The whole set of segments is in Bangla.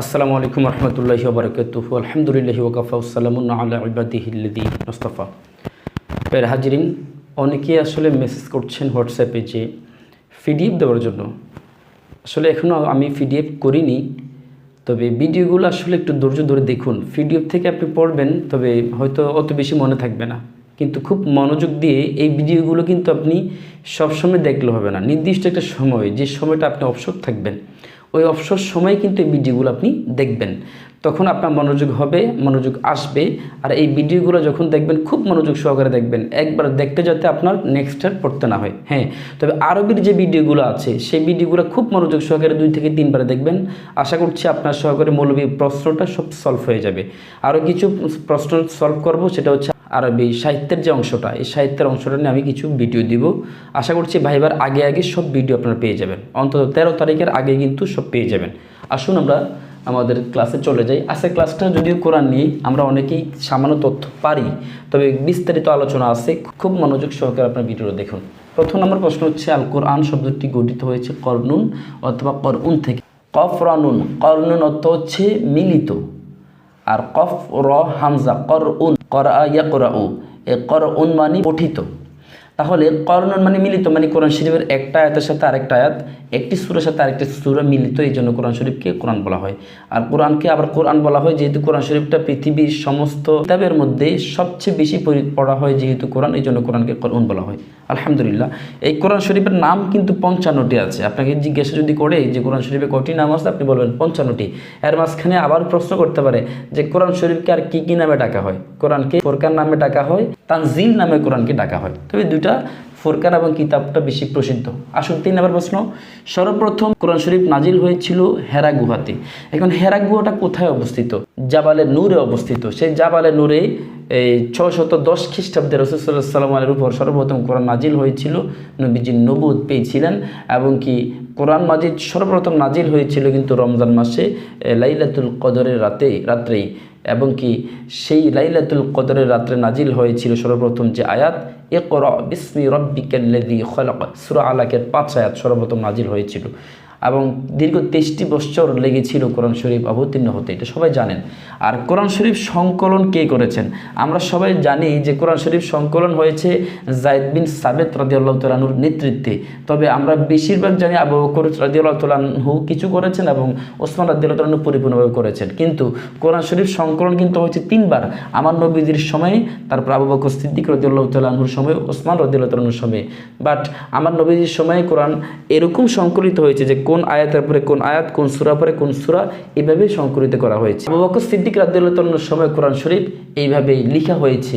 আসসালামু আলাইকুম রহমতুল্লাহি ওবরাকাতুহ আলহামদুলিল্লাহি ওকাফা সালামুন আলা পের হাজিরিন, অনেকেই আসলে মেসেজ করছেন হোয়াটসঅ্যাপে যে পিডিএফ দেওয়ার জন্য। আসলে এখনও আমি পিডিএফ করিনি, তবে ভিডিওগুলো আসলে একটু ধৈর্য ধরে দেখুন। পিডিএফ থেকে আপনি পড়বেন, তবে হয়তো অত বেশি মনে থাকবে না। কিন্তু খুব মনোযোগ দিয়ে এই ভিডিওগুলো কিন্তু আপনি সবসময় দেখলে হবে না। নির্দিষ্ট একটা সময়, যে সময়টা আপনি অবসর থাকবেন ওই অবসর সময়ে কিন্তু এই ভিডিওগুলো আপনি দেখবেন। তখন আপনার মনোযোগ হবে, মনোযোগ আসবে। আর এই ভিডিওগুলো যখন দেখবেন, খুব মনোযোগ সহকারে দেখবেন। একবার দেখতে যাতে আপনার নেক্সট আর পড়তে না হয়। হ্যাঁ তবে আরবির যে ভিডিওগুলো আছে, সেই ভিডিওগুলো খুব মনোযোগ সহকারে দুই থেকে তিনবার দেখবেন। আশা করছি আপনার সহকারে মৌলবী প্রশ্নটা সব সলভ হয়ে যাবে। আরও কিছু প্রশ্ন সলভ করব, সেটা হচ্ছে আরবি সাহিত্যের যে অংশটা, এই সাহিত্যের অংশটা নিয়ে আমি কিছু ভিডিও দিব। আশা করছি ভাইবার আগে আগে সব ভিডিও আপনারা পেয়ে যাবেন। অন্তত তেরো তারিখের আগে কিন্তু সব পেয়ে যাবেন। আসুন আমরা আমাদের ক্লাসে চলে যাই। আজকের ক্লাসটা যদিও কোরআন নিয়ে আমরা অনেকেই সামান্য তথ্য পারি, তবে বিস্তারিত আলোচনা আছে। খুব মনোযোগ সহকারে আপনার ভিডিওটা দেখুন। প্রথম নম্বর প্রশ্ন হচ্ছে আল কোরআন শব্দটি গঠিত হয়েছে করনুন অথবা করউন থেকে। কফ রানুন করনুন অর্থ হচ্ছে মিলিত। আর কফ র হামজা কর উন করা ইয়া করা উ এ কর উন মানে পঠিত। তাহলে করণন মানে মিলিত মানে কোরআন শরীফের একটা আয়াতের সাথে আরেকটা আয়াত, একটি সুরের সাথে আরেকটি সুরে মিলিত, এই জন্য কোরআন শরীফকে কোরআন বলা হয়। আর কোরআনকে আবার কোরআন বলা হয়, যেহেতু কোরআন শরীফটা পৃথিবীর সমস্ত কিতাবের মধ্যে সবচেয়ে বেশি পড়া হয় যেহেতু কোরআন, এই জন্য কোরআনকে কোরআন বলা হয়। আলহামদুলিল্লাহ। এই কোরআন শরীফের নাম কিন্তু পঞ্চান্নটি আছে। আপনাকে জিজ্ঞাসা যদি করে যে কোরআন শরীফে কটি নাম আছে, আপনি বলবেন পঞ্চান্নটি। এর মাঝখানে আবার প্রশ্ন করতে পারে যে কোরআন শরীফকে আর কি কি নামে ডাকা হয়? কোরআনকে ফোরকান নামে ডাকা হয়, তানজিল নামে কোরআনকে ডাকা হয়। তবে দুইটা ফোরকান এবং কিতাবটা বেশি প্রসিদ্ধ। আসুন তিন নম্বর প্রশ্ন, সর্বপ্রথম কোরআন শরীফ নাজিল হয়েছিল হেরা গুহাতে। এখন হেরা গুহাটা কোথায় অবস্থিত? জাবালে নূরে অবস্থিত। সেই জাবালে নূরে, এই ছশত দশ খ্রিস্টাব্দে রসুল্লাহ উপর সর্বপ্রথম কোরআন নাজিল হয়েছিল। নবীজি নবুদ পেয়েছিলেন এবং কি কোরআন মাজিদ সর্বপ্রথম নাজিল হয়েছিল কিন্তু রমজান মাসে লাইলাতুল কদরের রাতে, রাত্রেই। এবং কি সেই লাইলাতুল কদরের রাত্রে নাজিল হয়েছিল সর্বপ্রথম যে আয়াত এ কর বিসমি রব্বিকেল্লেদি খলক। সুরা আলাকের পাঁচ আয়াত সর্বপ্রথম নাজিল হয়েছিল। এবং দীর্ঘ তেইশটি বছর লেগেছিল কোরআন শরীফ অবতীর্ণ হতে, এটা সবাই জানেন। আর কোরআন শরীফ সংকলন কে করেছেন? আমরা সবাই জানি যে কোরআন শরীফ সংকলন হয়েছে জায়দ বিন সাবেত রাদিউল্লাহ তালানুর নেতৃত্বে। তবে আমরা বেশিরভাগ জানি আবু বকর রাদিউল্লাহ তালাহু কিছু করেছেন এবং ওসমান রাদিউল্লাহ তালাহু পরিপূর্ণভাবে করেছেন। কিন্তু কোরআন শরীফ সংকলন কিন্তু হয়েছে তিনবার। আমার নবীদের সময়ে, তারপর আবু বকর সিদ্দিক রদিউল্লাহ তালাহুর সময়, ওসমান রদিউল্লাহ তালাহুর সময়ে। বাট আমার নবীজির সময়ে কোরআন এরকম সংকলিত হয়েছে যে কোন আয়াতের পরে কোন আয়াত, কোন সুরা পরে কোন সুরা এইভাবে সংকলিত করা হয়েছে। সিদ্দিক রাদ্দুল্লাহ সময় কোরআন শরীফ এইভাবেই লিখা হয়েছে।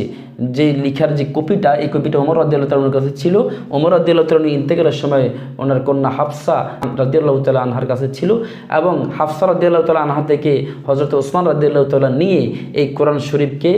যে লিখার যে কপিটা, এই কপিটা ওমর রাদিউল্লাহ তালাহুর কাছে ছিল। ওমর তালাহু ইন্তেকালের সময় ওনার কন্যা হাফসা রাদিউল্লাহ তালা আনহার কাছে ছিল এবং হাফসা রাদিউল্লাহ তালা আনহা থেকে হজরত ওসমান রাদিউল্লাহ তালা নিয়ে এই কোরআন শরীফকে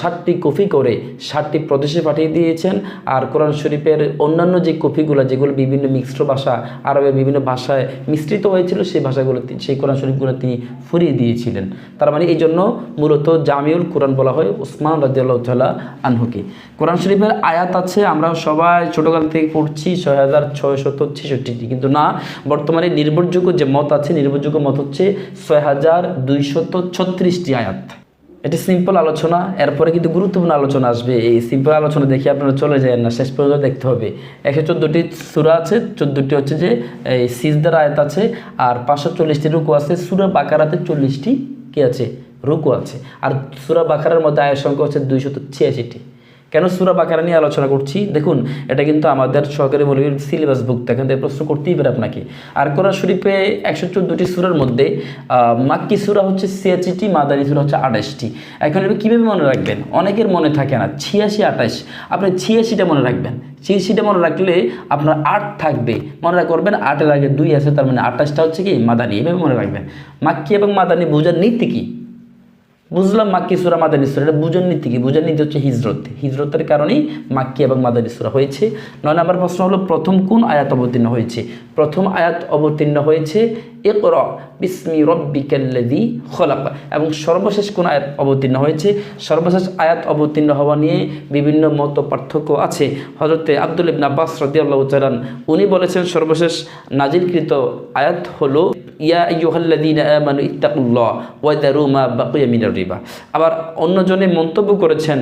ষাটটি কপি করে ষাটটি প্রদেশে পাঠিয়ে দিয়েছেন। আর কোরআন শরীফের অন্যান্য যে কপিগুলো যেগুলো বিভিন্ন মিশ্র ভাষা, আরবের বিভিন্ন ভাষায় মিশ্রিত হয়েছিল, সেই ভাষাগুলো সেই কোরআন শরীফগুলো তিনি ফুরিয়ে দিয়েছিলেন। তার মানে এই জন্য মূলত জামিউল কোরআন বলা হয় ওসমান রাদিউল্লাহ তালা আনহুকে। কোরআন শরীফের আয়াত আছে, আমরা সবাই ছোটোকাল থেকে পড়ছি ছয় হাজার ছয়শত ছেষট্টিটি কিন্তু না, বর্তমানে নির্ভরযোগ্য যে মত আছে, নির্ভরযোগ্য মত হচ্ছে ছয় হাজার দুইশত ছত্রিশটি আয়াত। এটি সিম্পল আলোচনা, এরপরে কিন্তু গুরুত্বপূর্ণ আলোচনা আসবে। এই সিম্পল আলোচনা দেখে আপনারা চলে যায় না, শেষ পর্যন্ত দেখতে হবে। একশো চোদ্দোটি সুরা আছে, চোদ্দোটি হচ্ছে যে, এই সিজদার আয়াত আছে, আর পাঁচশো চল্লিশটি রুকু আছে, সুরা বাকারাতে চল্লিশটি কি আছে? রুকু আছে। আর সুরা বাকারার মধ্যে আয়ের সংখ্যা হচ্ছে দুইশত ছিয়াশিটি। কেন সুরা বাকারা নিয়ে আলোচনা করছি? দেখুন, এটা কিন্তু আমাদের সরকারি মৌলবীর সিলেবাস বুক এখান থেকে প্রশ্ন করতেই পারে আপনাকে। আর কোরআন শরীফে একশো চোদ্দোটি সুরার মধ্যে মাক্কি সুরা হচ্ছে ছিয়াশিটি, মাদানী সুরা হচ্ছে আঠাশটি। এখন এটা কীভাবে মনে রাখবেন? অনেকের মনে থাকে না, ছিয়াশি, আঠাশ। আপনি ছিয়াশিটা মনে রাখবেন। ছিয়াশিটা মনে রাখলে আপনার আট থাকবে। মনে করবেন আটের আগে দুই আছে, তার মানে আঠাশটা হচ্ছে কি? মাদানি। এভাবে মনে রাখবেন। মাক্কি এবং মাদানি বোঝার নীতি কী? বুঝলাম মাক্কি সুরা মাদানী সুরা এটা বুঝার নীতি কি বুঝার নীতি হচ্ছে হিজরত। হিজরতের কারণেই মাক্কি এবং মাদানী সুরা হয়েছে। নয় নম্বর প্রশ্ন হলো, প্রথম কোন আয়াত অবতীর্ণ হয়েছে? প্রথম আয়াত অবতীর্ণ হয়েছে একর বিসমি রব্বিকাল্লাযী খলাক। এবং সর্বশেষ কোন আয়াত অবতীর্ণ হয়েছে? সর্বশেষ আয়াত অবতীর্ণ হওয়া নিয়ে বিভিন্ন মত পার্থক্য আছে। হজরতে আব্দুল ইবনা আব্বাস রাদিয়াল্লাহু উনি বলেছেন, সর্বশেষ নাজিলকৃত আয়াত হলো ইয়া ইয়ুহাল্লাদিন আমানু ইত্তাকুল্লাহ ওয়াদারু মা বাকিয়া মিনার রিবা। আবার অন্যজনে মন্তব্য করেছেন,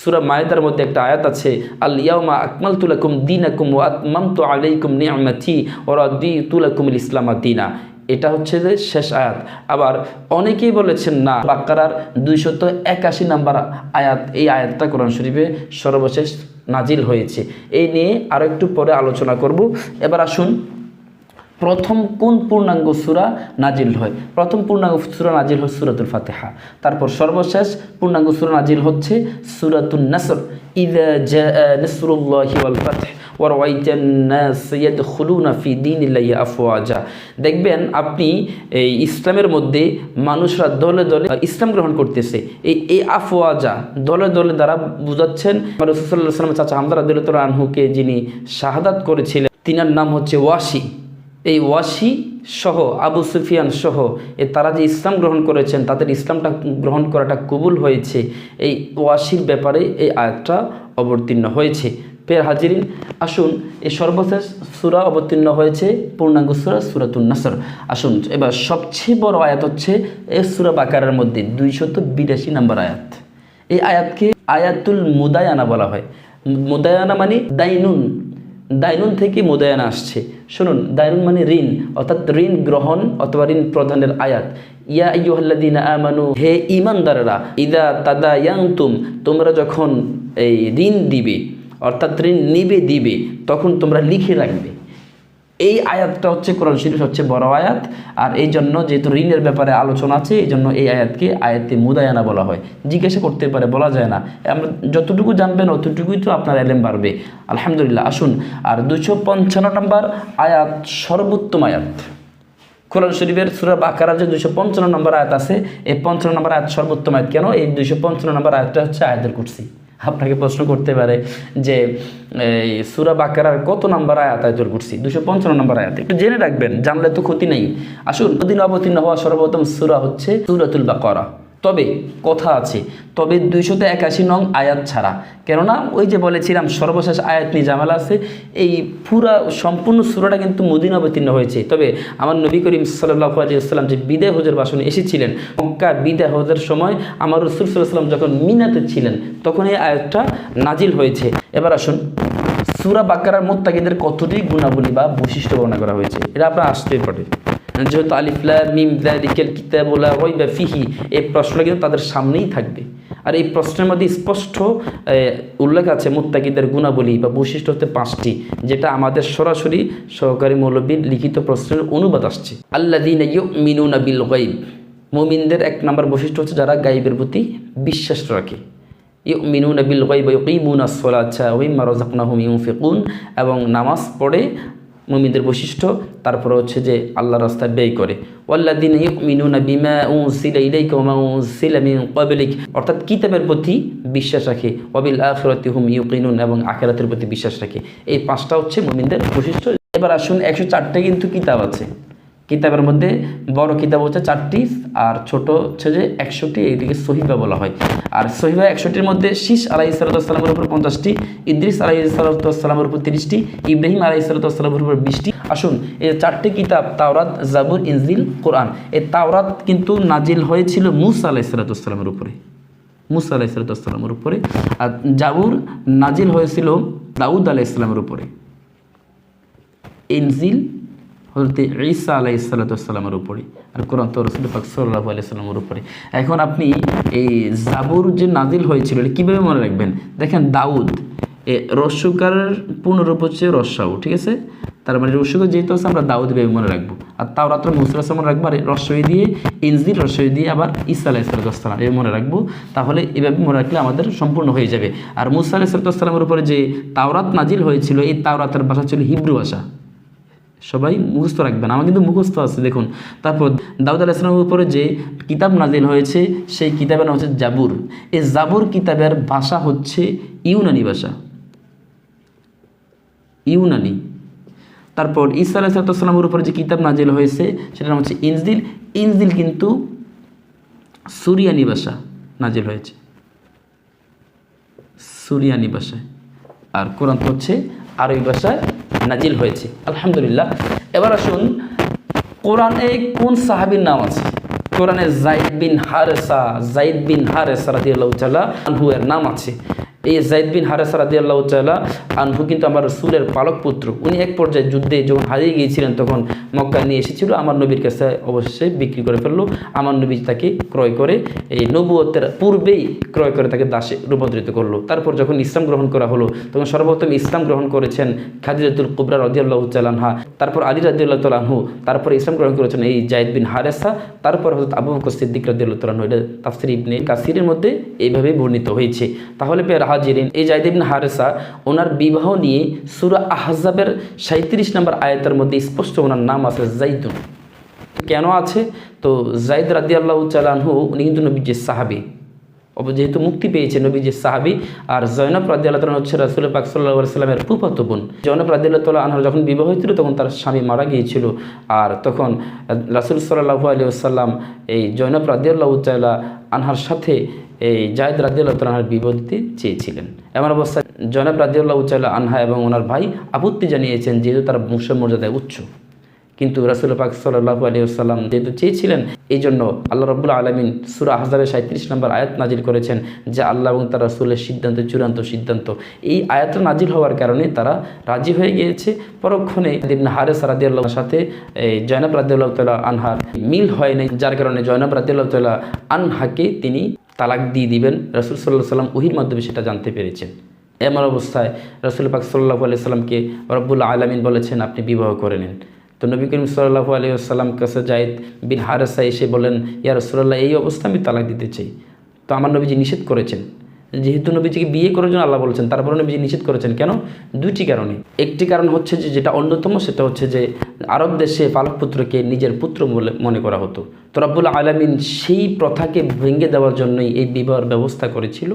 সুরা মায়েদার মধ্যে একটা আয়াত আছে, আল ইয়াউমা আকমাল তুলাকুম দিনাকুম ওয়া আতমামতু আলাইকুম নি'মাতি ওয়া রাদিতু লাকুমুল ইসলামা দিনা। এটা হচ্ছে যে শেষ আয়াত। আবার অনেকেই বলেছেন, না বাক্কারার দুইশত একাশি নাম্বার আয়াত, এই আয়াতটা কোরআন শরীফে সর্বশেষ নাজিল হয়েছে। এই নিয়ে আরও একটু পরে আলোচনা করব। এবার আসুন প্রথম কোন পূর্ণাঙ্গ সুরা নাজিল হয়? প্রথম পূর্ণাঙ্গ সুরা নাজিল হয় সুরাতুল ফাতেহা। তারপর সর্বশেষ পূর্ণাঙ্গ সুরা নাজিল হচ্ছে সুরাতুল নাসর। দেখবেন আপনি এই ইসলামের মধ্যে মানুষরা দলে দলে ইসলাম গ্রহণ করতেছে। এই এই আফওয়াজা দলে দলে দ্বারা বুঝাচ্ছেন রসুল্লাহ সাল্লাম চাচা হামদার আদুল্লাহ আনহুকে যিনি শাহাদাত করেছিলেন, তিনার নাম হচ্ছে ওয়াসি। এই ওয়াসি সহ, আবু সুফিয়ান সহ, এ তারা যে ইসলাম গ্রহণ করেছেন, তাদের ইসলামটা গ্রহণ করাটা কবুল হয়েছে। এই ওয়াসির ব্যাপারে এই আয়াতটা অবতীর্ণ হয়েছে। ফের হাজিরিন, আসুন এই সর্বশেষ সুরা অবতীর্ণ হয়েছে, পূর্ণাঙ্গ সুরা সুরাতুন নাসর। আসুন, এবার সবচেয়ে বড় আয়াত হচ্ছে এই সুরা বাকারের মধ্যে দুইশত বিরাশি নম্বর আয়াত। এই আয়াতকে আয়াতুল মুদায়ানা বলা হয়। মুদায়ানা মানে দাইনুন দাইনুন থেকে মোদায়ন আসছে। শুনুন, দাইনুন মানে ঋণ, অর্থাৎ ঋণ গ্রহণ অথবা ঋণ প্রদানের আয়াত। ইয়া ইয়ুহাল্লাদিন আমানু, হে ইমানদারেরা ইদা তাদা ইয়াংতুম তোমরা যখন এই ঋণ দিবে, অর্থাৎ ঋণ নিবে, দিবে, তখন তোমরা লিখে রাখবে। এই আয়াতটা হচ্ছে কোরআন শরীফ সবচেয়ে বড় আয়াত। আর এই জন্য যেহেতু ঋণের ব্যাপারে আলোচনা আছে, এই জন্য এই আয়াতকে আয়াতে মুদায়ানা বলা হয়। জিজ্ঞাসা করতে পারে, বলা যায় না। আমরা যতটুকু জানবেন অতটুকুই তো আপনার এলেম বাড়বে। আলহামদুলিল্লাহ, আসুন। আর দুশো পঞ্চান্ন নম্বর আয়াত, সর্বোত্তম আয়াত। কোরআন শরীফের সুরা বাকারা যে দুশো পঞ্চান্ন নম্বর আয়াত আছে, এই পঞ্চান্ন নম্বর আয়াত সর্বোত্তম আয়াত কেন? এই দুশো পঞ্চান্ন নম্বর আয়াতটা হচ্ছে আয়াতের কুরসি। আপনাকে প্রশ্ন করতে পারে যে, এই সুরা বাকারার কত নাম্বার আয়াত আয়তর কুরসি? দুশো পঞ্চান্ন নাম্বার আয়াত। একটু জেনে রাখবেন, জানলে তো ক্ষতি নেই। আসুন, অধীন অবতীর্ণ হওয়া সর্বপ্রথম সুরা হচ্ছে সুরাতুল বাকারা। তবে কথা আছে, তবে দুইশত একাশি নং আয়াত ছাড়া। কেননা ওই যে বলেছিলাম, সর্বশেষ আয়াত নিয়ে জামেলা আছে, এই পুরা সম্পূর্ণ সুরাটা কিন্তু মদিনা অবতীর্ণ হয়েছে। তবে আমার নবী করিম সাল্লাহ আলিয়াল্লাম যে বিদায় হজের বাসনে এসেছিলেন, মক্কা বিদায় হজের সময় আমার রসুল সাল্লাম যখন মিনাতে ছিলেন, তখন এই আয়াতটা নাজিল হয়েছে। এবার আসুন, সুরা বাকারার মোত্তাকিদের কতটি গুণাবলী বা বৈশিষ্ট্য বর্ণনা করা হয়েছে? এটা আপনার আসতেই পারে যেহেতু আলিফলা মিম দালিকেল কিতাবুলা ওই বা ফিহি, এই প্রশ্নটা কিন্তু তাদের সামনেই থাকবে। আর এই প্রশ্নের মধ্যে স্পষ্ট উল্লেখ আছে মুত্তাকিদের গুণাবলী বা বৈশিষ্ট্য হতে পাঁচটি, যেটা আমাদের সরাসরি সহকারী মৌলবীর লিখিত প্রশ্নের অনুবাদ আসছে। আল্লা দিন মিনুনা বিল গাইব মুমিনদের এক নম্বর বৈশিষ্ট্য হচ্ছে যারা গাইবের প্রতি বিশ্বাস রাখে। ইউমিনুনা বিল গাইব ইউকিমুনা সলাতা ওয়াইম্মা রাযাকনাহুম ইউনফিকুন। এবং নামাজ পড়ে মুমিনদের বৈশিষ্ট্য, তারপর হচ্ছে যে আল্লাহ রাস্তায় ব্যয় করে। অর্থাৎ কিতাবের প্রতি বিশ্বাস রাখে। ওয়াবিল আখিরাতি হুম ইউকিনুন এবং আখেরাতের প্রতি বিশ্বাস রাখে। এই পাঁচটা হচ্ছে মুমিনদের বৈশিষ্ট্য। এবার আসুন একশো চারটে কিন্তু কিতাব আছে। কিতাবের মধ্যে বড় কিতাব হচ্ছে চারটি আর ছোট হচ্ছে যে একশোটি, এইদিকে সহিবা বলা হয়। আর সহিবা একশোটির মধ্যে শীষ আলাই সালাতামের উপর পঞ্চাশটি, ইদ্রিস আলাই সালাতামের উপর তিরিশটি, ইব্রাহিম আলাই সালাতামের উপর বিশটি। আসুন, এই চারটি কিতাব, তাওরাত, জাবুর, ইনজিল, কোরআন, এই তাওরাত কিন্তু নাজিল হয়েছিল মুসা আলাই সালাতামের উপরে। মুসা আলাই সালাতামের উপরে। আর জাবুর নাজিল হয়েছিল দাউদ আলাই ইসলামের উপরে। ইনজিল হজরত ঈসা আলাই সাল্লাতামের উপরে আর কোরআন তো রসুল পাক সাল্লাহ আলাইসাল্লামের উপরে। এখন আপনি এই জাবুর যে নাজিল হয়েছিল এটা কীভাবে মনে রাখবেন? দেখেন দাউদ, এ রস্যকারের পুনরূপ হচ্ছে রস্যাউ ঠিক আছে? তার মানে রস্যক যেহেতু আছে, আমরা দাউদ ভেবে মনে রাখব। আর তাও রাত্র মুসরাস মনে রাখব, আর রস্যই দিয়ে ইনজিল রস্যই দিয়ে আবার ইসা আলাহ সাল্লাম এভাবে মনে রাখব, তাহলে এভাবে মনে রাখলে আমাদের সম্পূর্ণ হয়ে যাবে। আর মুসা আলাহ সাল্লামের উপরে যে তাওরাত নাজিল হয়েছিল, এই তাওরাতের ভাষা ছিল হিব্রু ভাষা। সবাই মুখস্থ রাখবেন, আমার কিন্তু মুখস্থ আছে, দেখুন। তারপর দাউদ আল ইসলামের উপরে যে কিতাব নাজিল হয়েছে, সেই কিতাবের নাম হচ্ছে জাবুর। এই জাবুর কিতাবের ভাষা হচ্ছে ইউনানি ভাষা। ইউনানি। তারপর ইসা আলাহিসাল্লামের উপরে যে কিতাব নাজিল হয়েছে, সেটার নাম হচ্ছে ইনজিল। ইনজিল কিন্তু সুরিয়ানি ভাষা নাজিল হয়েছে। সুরিয়ানি ভাষায়। আর কোরআন হচ্ছে আরবি ভাষায় নাজিল হয়েছে। আলহামদুলিল্লাহ। এবার আসুন, কোরআনে কোন সাহাবির নাম আছে? কোরআনে জাইদ বিন হারেসা, জাইদ বিন হারেসা রাজিউল্লাহ তাআলা আনহু এর নাম আছে। এই জাইদ বিন হারেসা আল্লাহ তাআলা আনহু কিন্তু আমার রসুলের পালক পুত্র। উনি এক পর্যায়ে যুদ্ধে যখন হারিয়ে গিয়েছিলেন তখন মক্কা নিয়ে এসেছিল, আমার নবীর কাছে অবশ্যই বিক্রি করে ফেলল। আমার নবী তাকে ক্রয় করে, এই নবুয়তের পূর্বেই ক্রয় করে তাকে দাসে রূপান্তরিত করল। তারপর যখন ইসলাম গ্রহণ করা হলো, তখন সর্বপ্রথম ইসলাম গ্রহণ করেছেন খাদিজাতুল কুবরা রদিয়াল্লাহ তালানহা তারপর আলী রাদিউল্লাহ তালাহু তারপর ইসলাম গ্রহণ করেছেন এই জায়দ বিন হারেসা। তারপর হজরত আবু বকর সিদ্দিক রাদিউল্লাহ তালাহু এটা তাফসির ইবনে কাসিরের মধ্যে এইভাবে বর্ণিত হয়েছে। তাহলে পেয়ে হাজিরিন। এই জায়দ হারেসা ওনার বিবাহ নিয়ে সুরা আহজাবের সাঁত্রিশ নম্বর আয়াতের মধ্যে স্পষ্ট ওনার নাম আছে জাইদুন কেন আছে? তো জাইদ রাদি আল্লাহ চালানহু উনি কিন্তু নবীজির সাহাবি। যেহেতু মুক্তি পেয়েছে নবীজির সাহাবি, আর জয়নব রাদি আল্লাহ তালা হচ্ছে রাসুল পাক সাল্লাহ সাল্লামের ফুফাতো বোন। জয়নব রাদি আল্লাহ তাল্লাহ আনহার যখন বিবাহ হয়েছিল, তখন তার স্বামী মারা গিয়েছিল। আর তখন রাসুল সাল্লাহু আলী এই জয়নব রাদি আল্লাহ তাল্লাহ আনহার সাথে এই জায়দ রাদি আল্লাহ তালাহার বিবাহ চেয়েছিলেন। এমন অবস্থায় জয়নব রাদি আল্লাহ তাল্লাহ আনহা এবং ওনার ভাই আপত্তি জানিয়েছেন যেহেতু তার বংশমর্যাদায় উচ্চ। কিন্তু রাসুল পাক সাল্লাহু আলী সাল্লাম যেহেতু চেয়েছিলেন এই জন্য আল্লাহ রব্বুল আলমিন সুরা হাজারের সাঁত্রিশ নম্বর আয়াত নাজিল করেছেন, যে আল্লাহ এবং তার রাসুলের সিদ্ধান্ত, চূড়ান্ত সিদ্ধান্ত। এই আয়াত নাজিল হওয়ার কারণে তারা রাজি হয়ে গিয়েছে। পরক্ষণে হারেস রাদিয়াল্লাহর সাথে এই জয়নব রাদিয়াল্লাহ তাল্লাহ আনহার মিল হয় নাই, যার কারণে জয়নব রাদিয়াল্লাহ তাল্লাহ আনহাকে তিনি তালাক দিয়ে দিবেন। রাসুল সাল্লাহ সাল্লাম ওহির মাধ্যমে সেটা জানতে পেরেছেন। এমন অবস্থায় রসুল পাক সাল্লাহ আলিয়া সাল্লামকে রব্বুল আলমিন বলেছেন, আপনি বিবাহ করে নিন। তো নবী করিম সাল্লাহ আলী আসসালাম কাছে জায়দ বিন হারেসা এসে বলেন ইয়া রসুল্লাহ এই অবস্থা আমি তালাক দিতে চাই। তো আমার নবীজি নিষেধ করেছেন। যেহেতু নবীজিকে বিয়ে করার জন্য আল্লাহ বলেছেন তারপরে নবীজি নিষেধ করেছেন। কেন? দুইটি কারণে। একটি কারণ হচ্ছে যে, যেটা অন্যতম, সেটা হচ্ছে যে, আরব দেশে পালক পুত্রকে নিজের পুত্র মনে করা হতো। তো রব্বুল আলমিন সেই প্রথাকে ভেঙে দেওয়ার জন্যই এই বিবাহের ব্যবস্থা করেছিল,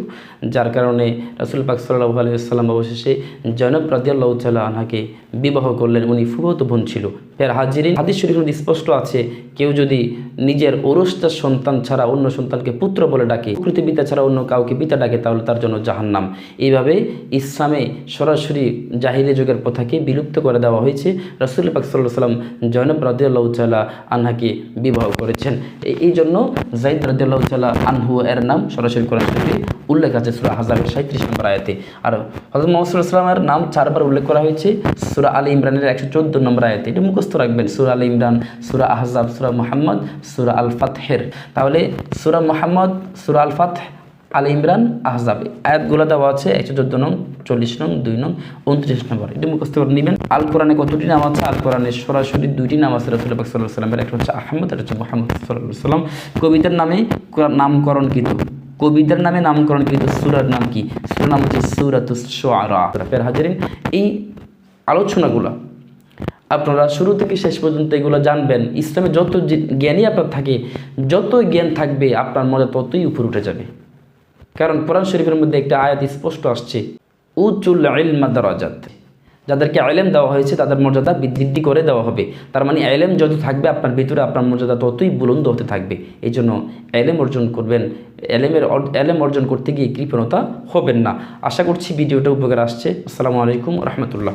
যার কারণে রাসুল পাক সাল্লাহ আলাইসাল্লাম অবশেষে জৈনব রাদিয়াল্লাহ তাল্লাহ আনহাকে বিবাহ করলেন। উনি ফুবত বোন ছিল। ফের হাজিরিন, হাদিস শরীফ স্পষ্ট আছে, কেউ যদি নিজের ওরসটা সন্তান ছাড়া অন্য সন্তানকে পুত্র বলে ডাকে প্রকৃতি পিতা ছাড়া অন্য কাউকে পিতা ডাকে, তাহলে তার জন্য জাহান্নাম। এইভাবে ইসলামে সরাসরি জাহিরি যুগের প্রথাকে বিলুপ্ত করে দেওয়া হয়েছে। রাসুল পাক সাল্লাহ সাল্লাম জৈনব রাদিয়াল্লাহ তাল্লাহ আনহাকে বিবাহ করেছেন। এই- জন্য জাইদ রাজিয়াল্লাহ তাল্লাহ আনহু এর নাম সরাসরি কোরআন শরীফে উল্লেখ আছে সুরা হাজার সাঁত্রিশ নম্বর আয়াতে। আর হজরত মোহাম্মদ ইসলামের নাম চারবার উল্লেখ করা হয়েছে সুরা আলী ইমরানের একশো চোদ্দ নম্বর আয়াতে। এটা মুখস্থ রাখবেন, সুরা আলী ইমরান, সুরা আহজাব, সুরা মোহাম্মদ, সুরা আল ফাতহের। তাহলে সুরা মোহাম্মদ, সুরা আল ফাতহ আলী ইমরান আহজাব। আয়াতগুলো দেওয়া আছে, একশো চোদ্দ নং, চল্লিশ নং, দুই নং, উনত্রিশ নম্বর। এটা মুখস্থ করে নেবেন। আল কোরআনে কতটি নাম আছে? আল কোরআনে সরাসরি দুইটি নাম আছে রসুল পাক সাল্লাহ সাল্লামের একটা হচ্ছে আহমদ, একটা হচ্ছে মোহাম্মদ সাল্লাহ সাল্লাম কবিতার নামে নামকরণ কিন্তু কবিতার নামে নামকরণ কিন্তু সুরার নাম কি? সুরার নাম হচ্ছে শোয়ারা ফের হাজারিন। এই আলোচনাগুলো আপনারা শুরু থেকে শেষ পর্যন্ত এগুলো জানবেন। ইসলামে যত জ্ঞানই আপনার থাকে, যত জ্ঞান থাকবে আপনার মজা ততই উপরে উঠে যাবে। কারণ কোরআন শরীফের মধ্যে একটা আয়াত স্পষ্ট আসছে উচ্চুল ইলমা দারাজাত। যাদেরকে আইলেম দেওয়া হয়েছে, তাদের মর্যাদা বৃদ্ধি করে দেওয়া হবে। তার মানে আলেম যত থাকবে, আপনার ভিতরে আপনার মর্যাদা ততই বুলন্দ হতে থাকবে। এই জন্য এলেম অর্জন করবেন এলেমের এলেম অর্জন করতে গিয়ে কৃপণতা হবেন না। আশা করছি ভিডিওটা উপকার আসছে। আসসালামু আলাইকুম রহমতুল্লাহ।